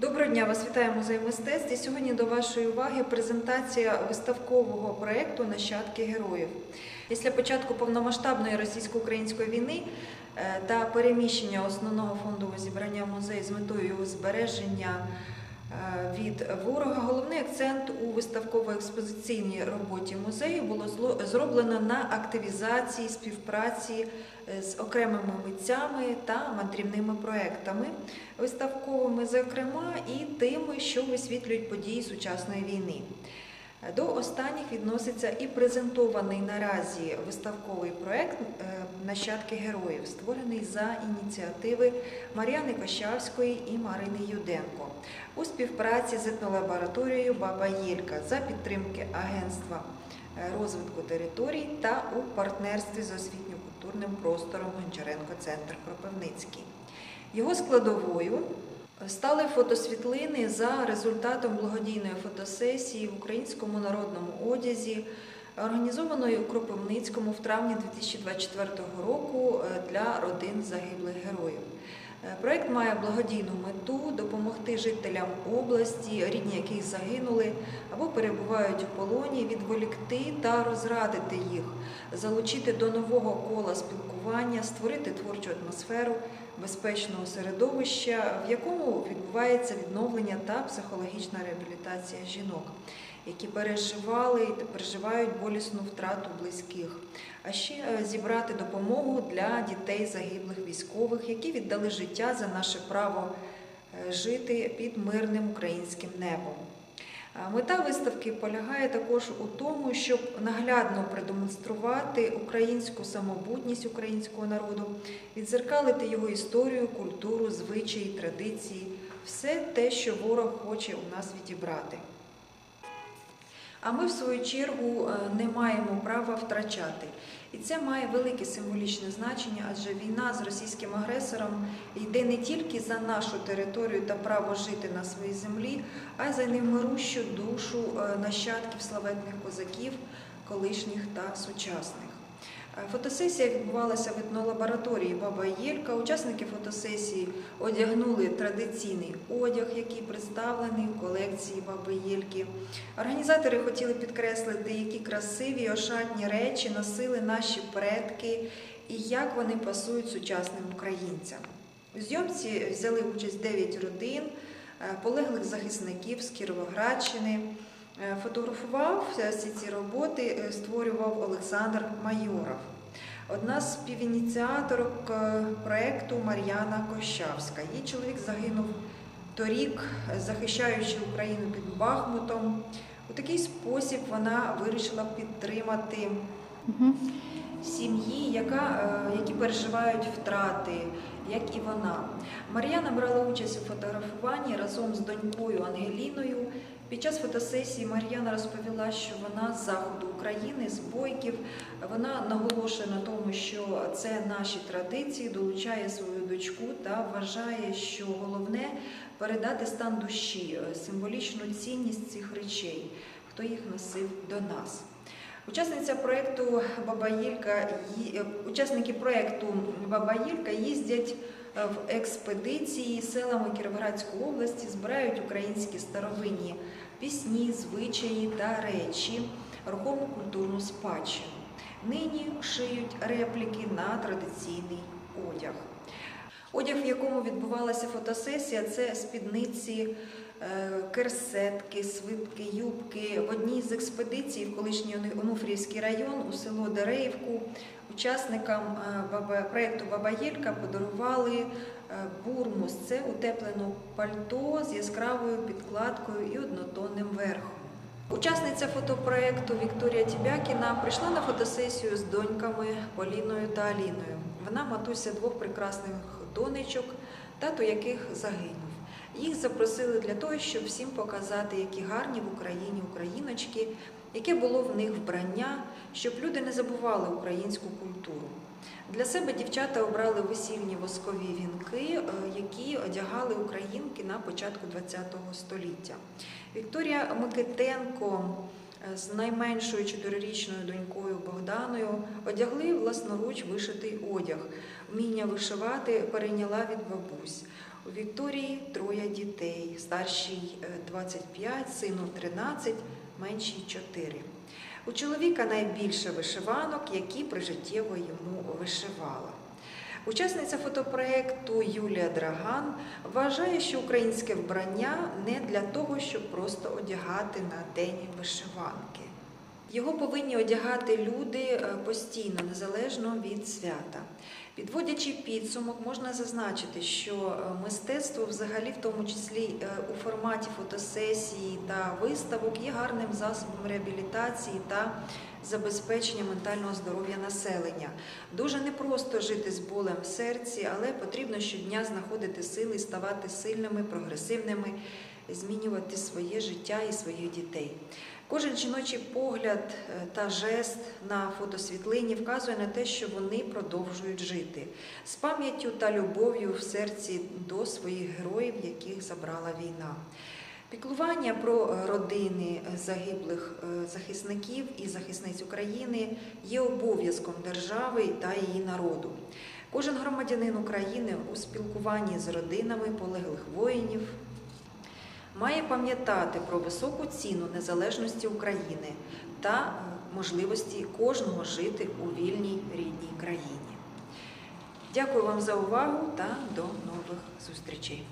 Доброго дня, вас вітає музей мистецтв. І сьогодні до вашої уваги презентація виставкового проєкту Нащадки героїв. Після початку повномасштабної російсько-української війни е, та переміщення основного фондового зібрання музею з метою його збереження від ворога, головний акцент у виставково-експозиційній роботі музею було зроблено на активізації співпраці е, з окремими митцями та мандрівними проектами виставковими, зокрема, і тими, що висвітлюють події сучасної війни. До останніх відноситься і презентований наразі виставковий проект е, Нащадки героїв, створений за ініціативи Мар'яни Кощавської і Марини Юденко у співпраці з етнолабораторією Баба Єлька за підтримки Агентства е, розвитку територій та у партнерстві з освітньо-культурним простором Гончаренко Центр Кропивницький. Його складовою стали фотосвітлини за результатом благодійної фотосесії в українському народному одязі, організованої у Кропивницькому в травні 2024 року е, для родин загиблих героїв. Е, Проект має благодійну мету допомогти жителям області, рідні яких загинули або перебувають у полоні, відволікти та розрадити їх, залучити до нового кола спілкування, створити творчу атмосферу безпечного середовища, в якому відбувається відновлення та психологічна реабілітація жінок, які переживали та переживають болісну втрату близьких. А ще е, зібрати допомогу для дітей загиблих військових, які віддали життя за наше право е, жити під мирним українським небом. Мета виставки полягає також у тому, щоб наглядно продемонструвати українську самобутність українського народу, відзеркалити його історію, культуру, звичаї, традиції, все те, що ворог хоче у нас відібрати. А ми, в свою чергу, е, не маємо права втрачати. І це має велике символічне значення, адже війна з російським агресором йде не тільки за нашу територію та право жити на своїй землі, а й за невмирущу душу е, нащадків славетних козаків, колишніх та сучасних. Фотосесія відбувалася в етнолабораторії Баба Єлька. Учасники фотосесії одягнули традиційний одяг, який представлений в колекції Баби Єльки. Організатори хотіли підкреслити, які красиві ошатні речі носили наші предки і як вони пасують сучасним українцям. У зйомці взяли участь 9 родин е, полеглих захисників з Кіровоградщини. Е, Фотографував всі ці роботи, е, створював Олександр Майоров. Одна з співініціаторок е, проєкту Мар'яна Кощавська. Її чоловік загинув торік, е, захищаючи Україну під Бахмутом. У такий спосіб вона вирішила підтримати сім'ї, яка, е, які переживають втрати, як і вона. Мар'яна брала участь у фотографуванні разом з донькою Ангеліною. Під час фотосесії Мар'яна розповіла, що вона з заходу України, з бойків. Вона наголошує на тому, що це наші традиції, долучає свою дочку та вважає, що головне передати стан душі, символічну цінність цих речей, хто їх носив до нас. Учасниця проєкту Баба Єлька, ї- е, учасники проєкту Баба Єлька їздять е, в експедиції селами Кіровоградської області, збирають українські старовинні пісні, звичаї та речі, рухому культурну спадщину. Нині шиють репліки на традиційний одяг. Одяг, в якому відбувалася фотосесія, це спідниці, керсетки, свитки, юбки. В одній з експедицій в колишній Онуфрівський район у село Дереївку учасникам е, проєкту Баба Єлька подарували е, бурмус. Це утеплене пальто з яскравою підкладкою і однотонним верхом. Учасниця фотопроекту Вікторія Тібякіна прийшла на фотосесію з доньками Поліною та Аліною. Вона матуся двох прекрасних донечок, тато яких загинув. Їх запросили для того, щоб всім показати, які гарні в Україні україночки, яке було в них вбрання, щоб люди не забували українську культуру. Для себе дівчата обрали весільні воскові вінки, е, які одягали українки на початку ХХ століття. Вікторія Микитенко е, з найменшою чотирирічною донькою Богданою одягли власноруч вишитий одяг. Вміння вишивати перейняла від бабусь. У Вікторії троє дітей, старшій е, 25, сину 13, меншій 4. У чоловіка найбільше вишиванок, які прижиттєво йому вишивала. Учасниця фотопроекту Юлія Драган вважає, що українське вбрання не для того, щоб просто одягати на день вишиванки. Його повинні одягати люди е, постійно, незалежно від свята. Підводячи підсумок, можна зазначити, що е, мистецтво, взагалі, в тому числі е, у форматі фотосесії та виставок, є гарним засобом реабілітації та забезпечення ментального здоров'я населення. Дуже непросто жити з болем в серці, але потрібно щодня знаходити сили, ставати сильними, прогресивними, змінювати своє життя і своїх дітей. Кожен жіночий погляд е, та жест на фотосвітлині вказує на те, що вони продовжують жити з пам'яттю та любов'ю в серці до своїх героїв, яких забрала війна. Піклування про родини загиблих е, захисників і захисниць України є обов'язком держави та її народу. Кожен громадянин України у спілкуванні з родинами полеглих воїнів має пам'ятати про високу ціну незалежності України та е, можливості кожного жити у вільній рідній країні. Дякую вам за увагу та до нових зустрічей.